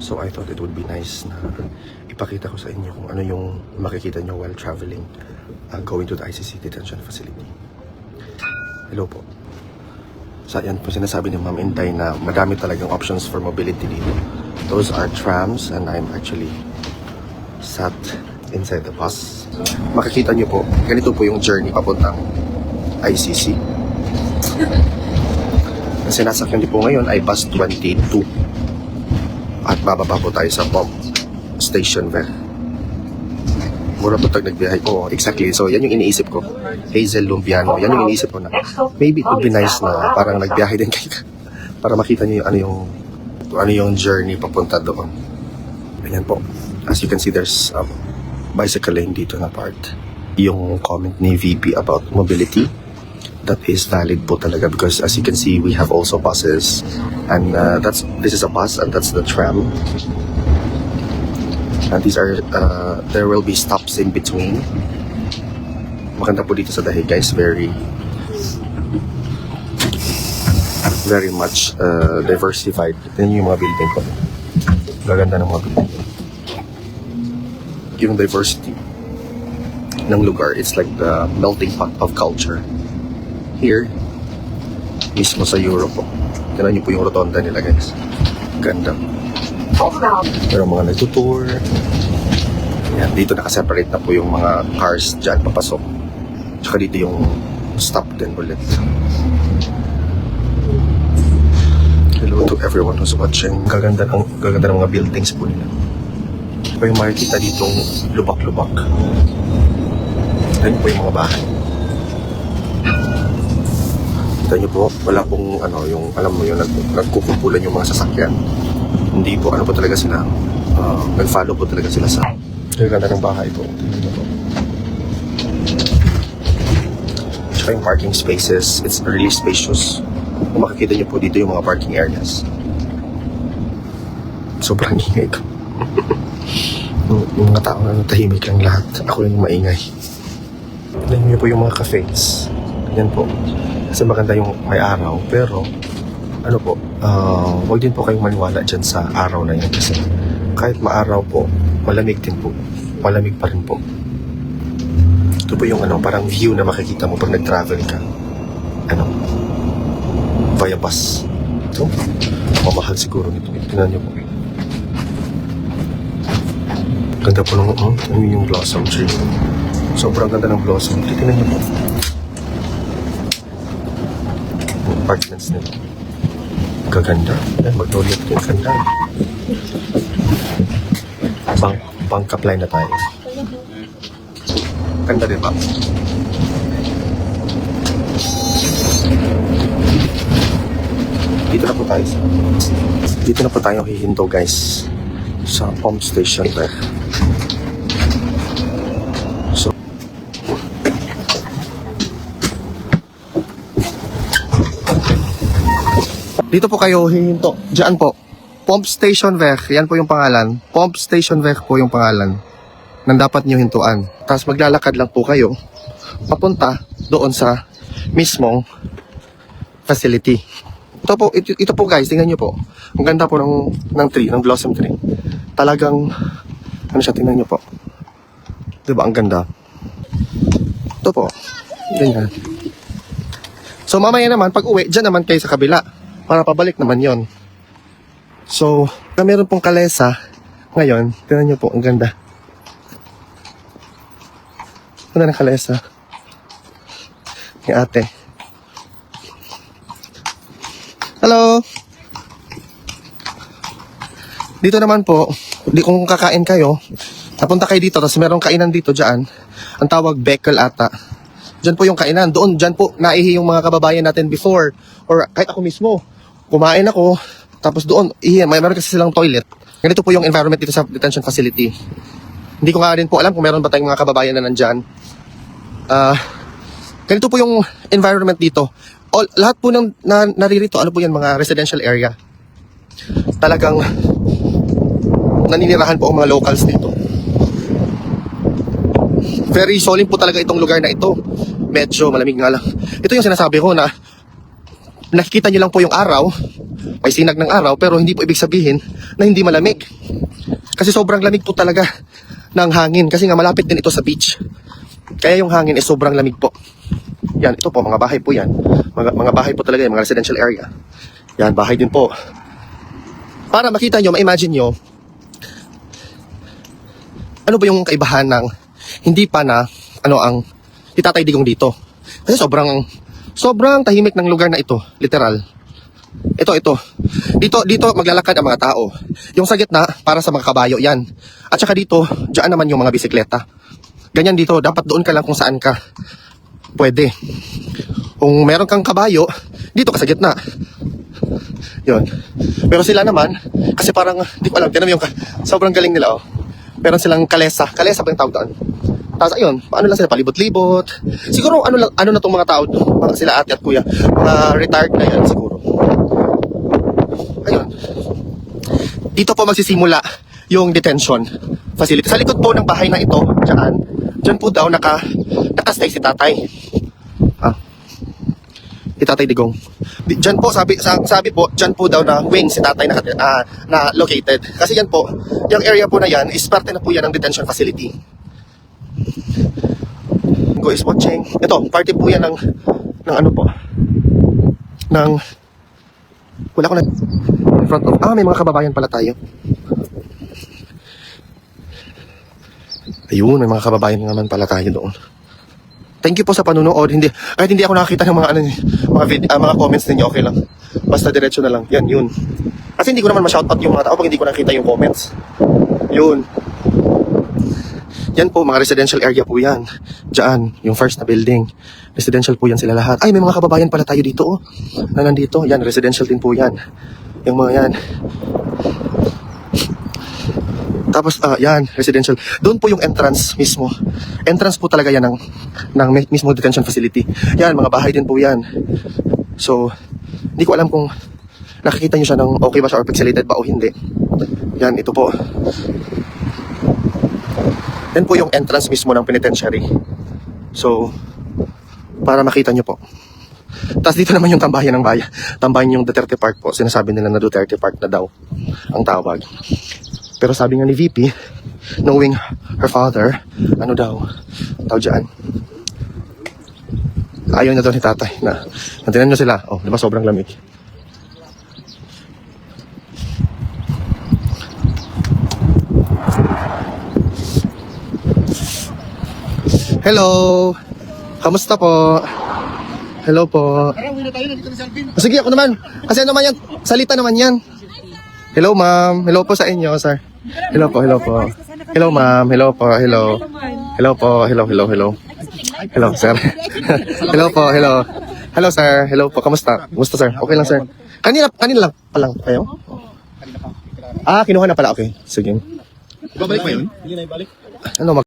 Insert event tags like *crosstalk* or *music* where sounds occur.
So I thought it would be nice na ipakita ko sa inyo kung ano yung makikita nyo while traveling uh, going to the ICC detention facility. Hello po. Sa yan po sinasabi ni Ma'am Intay na madami talagang options for mobility dito. Those are trams and I'm actually sat inside the bus. Makikita nyo po, ganito po yung journey papuntang ICC. *laughs* Ang sinasakyan niyo po ngayon ay bus 22 at bababa po tayo sa pump station there. Mura po tag nagbiyahe. Oo, exactly. So, yan yung iniisip ko. Hazel Lumpiano. Yan yung iniisip ko na maybe it would be nice na parang nagbiyahe din kayo *laughs* para makita niyo yung ano yung ano yung journey papunta doon. Ganyan po. As you can see, there's um, bicycle lane dito na part. Yung comment ni VP about mobility, that is valid po talaga because as you can see, we have also buses. And uh, that's this is a bus and that's the tram. And these are, uh, there will be stops in between. Maganda po dito sa Dahig guys, very very much uh, diversified. Yan yung mga building ko. Gaganda ng mga building. Yung diversity ng lugar, it's like the melting pot of culture. Here, mismo sa Europe po. Tignan niyo po yung rotonda nila guys. Ganda. Pero mga nagtutour. Yan, dito nakaseparate na po yung mga cars dyan papasok. Tsaka dito yung stop din ulit. Hello to everyone who's watching. Gaganda ng, gaganda ng mga buildings po nila. Pa yung makikita ditong lubak-lubak. Niyo po yung mga bahay. Kita niyo po, wala pong ano, yung alam mo yung nag, nagkukumpulan yung mga sasakyan. Hindi po, ano po talaga sila, uh, nag-follow po talaga sila sa yung ng bahay po. Tingnan. Tsaka yung parking spaces, it's really spacious. Kung makikita niyo po dito yung mga parking areas. Sobrang ingay ko. *laughs* yung, mga tao na tahimik lang lahat. Ako yung maingay. Tingnan niyo po yung mga cafes. Ganyan po. Kasi maganda yung may araw. Pero, ano po, uh, huwag din po kayong maniwala dyan sa araw na yan. Kasi kahit maaraw po, malamig din po. Malamig pa rin po. Ito po yung ano, parang view na makikita mo pag nag-travel ka. Ano, via bus. So, mamahal siguro nito. Tingnan niyo po. Ganda po ng, oh, ano yung blossom tree. Sobrang ganda ng blossom tree. Tingnan niyo po. Yung apartments nila. Gaganda. Yan, magnolit din. Ganda. Bank, bank apply na tayo. Ganda din ba? Dito na po tayo. Dito na po tayo hihinto guys. Sa pump station there. So, Dito po kayo hihinto. Diyan po. Pump Station Vec. Yan po yung pangalan. Pump Station Vec po yung pangalan. Nang dapat nyo hintuan. Tapos maglalakad lang po kayo. Papunta doon sa mismong facility. Ito po, ito, ito po guys, tingnan nyo po. Ang ganda po ng, ng tree, ng blossom tree. Talagang, ano siya, tingnan nyo po. Diba, ang ganda. Ito po. Ganyan. So mamaya naman, pag uwi, dyan naman kayo sa kabila. Para pabalik naman yon. So, na meron pong kalesa. Ngayon, tingnan nyo po, ang ganda. Ganda ng kalesa. Ni ate. Hello! Dito naman po, di kung kakain kayo, napunta kayo dito, tapos merong kainan dito dyan. Ang tawag Beckel ata. Diyan po yung kainan. Doon, dyan po naihi yung mga kababayan natin before. Or kahit ako mismo. Kumain ako, tapos doon, ihi, may meron kasi silang toilet. Ganito po yung environment dito sa detention facility. Hindi ko nga rin po alam kung meron ba tayong mga kababayan na nandyan. Ah, ganito po yung environment dito. All, lahat po ng na, naririto, ano po yan, mga residential area. Talagang naninirahan po ang mga locals dito. Very solemn po talaga itong lugar na ito. Medyo malamig nga lang. Ito yung sinasabi ko na nakikita nyo lang po yung araw, may sinag ng araw pero hindi po ibig sabihin na hindi malamig. Kasi sobrang lamig po talaga ng hangin kasi nga malapit din ito sa beach. Kaya yung hangin is sobrang lamig po. Yan, ito po, mga bahay po yan. Mga, mga bahay po talaga yan, mga residential area. Yan, bahay din po. Para makita nyo, ma-imagine nyo, ano ba yung kaibahan ng hindi pa na, ano ang itatay digong dito. Kasi sobrang, sobrang tahimik ng lugar na ito, literal. Ito, ito. Dito, dito maglalakad ang mga tao. Yung sa gitna, para sa mga kabayo, yan. At saka dito, dyan naman yung mga bisikleta. Ganyan dito, dapat doon ka lang kung saan ka pwede. Kung meron kang kabayo, dito ka sa gitna. Yun. Pero sila naman, kasi parang, di ko alam, tinan mo yung, sobrang galing nila, oh. Meron silang kalesa. Kalesa pa yung tawag doon. Tapos ayun, paano lang sila, palibot-libot. Siguro ano lang, ano na tong mga tao, mga sila ate at kuya, mga retired na yan siguro. Ayun. Dito po magsisimula yung detention facility. Sa likod po ng bahay na ito, dyan, dyan po daw naka, nakastay si tatay. Ah. Si tatay Digong. Di, dyan po, sabi, sa, sabi po, dyan po daw na wing si tatay na, ah, na located. Kasi yan po, yung area po na yan is parte na po yan ng detention facility. Go is watching. Ito, party po yan ng, ng ano po, ng, wala ko na, in front of, ah, may mga kababayan pala tayo. Ayun, may mga kababayan naman pala tayo doon. Thank you po sa panunood. Hindi kahit hindi ako nakakita ng mga ano mga vid, ah, mga comments ninyo, okay lang. Basta diretso na lang. Yan, yun. Kasi hindi ko naman ma-shoutout yung mga tao pag hindi ko nakita yung comments. Yun. Yan po, mga residential area po yan. Diyan, yung first na building. Residential po yan sila lahat. Ay, may mga kababayan pala tayo dito, oh. Na nandito. Yan, residential din po yan. Yung mga yan. Tapos, ah, yan, residential. Doon po yung entrance mismo. Entrance po talaga yan ng, ng mi- mismo detention facility. Yan, mga bahay din po yan. So, hindi ko alam kung nakikita nyo siya ng okay ba siya or pixelated ba o hindi. Yan, ito po. Yan po yung entrance mismo ng penitentiary. So, para makita nyo po. Tapos dito naman yung tambayan ng bayan. Tambayan yung Duterte Park po. Sinasabi nila na Duterte Park na daw ang tawag. Pero sabi nga ni VP, knowing her father, ano daw, tawag dyan. Ayaw na daw ni tatay na, nantinan nyo sila, oh, di ba sobrang lamig. Hello! Kamusta po? Hello po. Tara, uwi na tayo. Nandito na si Alvin. Sige, ako naman. Kasi ano naman yan, salita naman yan. Hello, ma'am. Hello po sa inyo, sir. Hello po, hello po. Hello, ma'am. Hello po, hello. Hello po, hello, hello, hello. Hello, sir. *laughs* hello po, hello. Hello, sir. Hello po. Kamusta? Kamusta, sir? Okay lang, sir. Kanina, kanina lang pa lang kayo? Ah, kinuha na pala. Okay. Sige. Babalik pa yun? Ano, mag